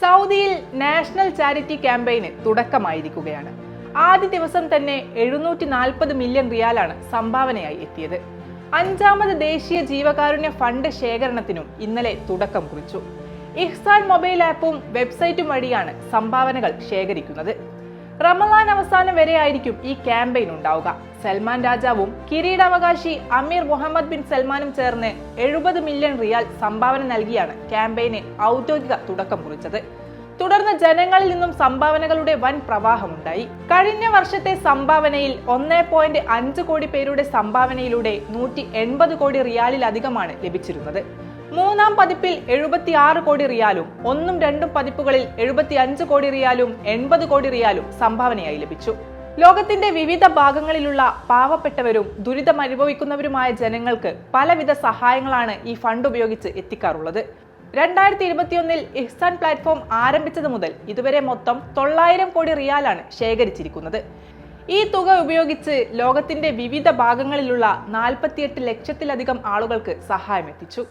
സൗദിയിൽ national charity ക്യാമ്പയിന് തുടക്കമായിരിക്കുകയാണ്. ആദ്യ ദിവസം തന്നെ എഴുന്നൂറ്റി നാൽപ്പത് മില്യൺ റിയാലാണ് സംഭാവനയായി എത്തിയത്. അഞ്ചാമത് ദേശീയ ജീവകാരുണ്യ ഫണ്ട് ശേഖരണത്തിനും ഇന്നലെ തുടക്കം കുറിച്ചു. ഇഹ്സാൻ മൊബൈൽ ആപ്പും വെബ്സൈറ്റും വഴിയാണ് സംഭാവനകൾ ശേഖരിക്കുന്നത്. റമദാൻ അവസാനം വരെയായിരിക്കും ഈ ക്യാമ്പയിൻ ഉണ്ടാവുക. സൽമാൻ രാജാവും കിരീടാവകാശി അമീർ മുഹമ്മദ് ബിൻ സൽമാനും ചേർന്ന് എഴുപത് മില്യൺ റിയാൽ സംഭാവന നൽകിയാണ് ക്യാമ്പയിന് ഔദ്യോഗിക തുടക്കം കുറിച്ചത്. തുടർന്ന് ജനങ്ങളിൽ നിന്നും സംഭാവനകളുടെ വൻ പ്രവാഹമുണ്ടായി. കഴിഞ്ഞ വർഷത്തെ സംഭാവനയിൽ ഒന്നേ പോയിന്റ് അഞ്ച് കോടി പേരുടെ സംഭാവനയിലൂടെ നൂറ്റി എൺപത് കോടി റിയാലിലധികമാണ് ലഭിച്ചിരുന്നത്. മൂന്നാം പതിപ്പിൽ എഴുപത്തി ആറ് കോടി റിയാലും ഒന്നും രണ്ടും പതിപ്പുകളിൽ എഴുപത്തി അഞ്ച് കോടി റിയാലും എൺപത് കോടി റിയാലും സംഭാവനയായി ലഭിച്ചു. ലോകത്തിന്റെ വിവിധ ഭാഗങ്ങളിലുള്ള പാവപ്പെട്ടവരും ദുരിതമനുഭവിക്കുന്നവരുമായ ജനങ്ങൾക്ക് പലവിധ സഹായങ്ങളാണ് ഈ ഫണ്ട് ഉപയോഗിച്ച് എത്തിക്കാറുള്ളത്. രണ്ടായിരത്തി ഇരുപത്തിയൊന്നിൽ ഇഹ്സാൻ പ്ലാറ്റ്ഫോം ആരംഭിച്ചത് മുതൽ ഇതുവരെ മൊത്തം തൊള്ളായിരം കോടി റിയാലാണ് ശേഖരിച്ചിരിക്കുന്നത്. ഈ തുക ഉപയോഗിച്ച് ലോകത്തിന്റെ വിവിധ ഭാഗങ്ങളിലുള്ള നാൽപ്പത്തിയെട്ട് ലക്ഷത്തിലധികം ആളുകൾക്ക് സഹായം എത്തിച്ചു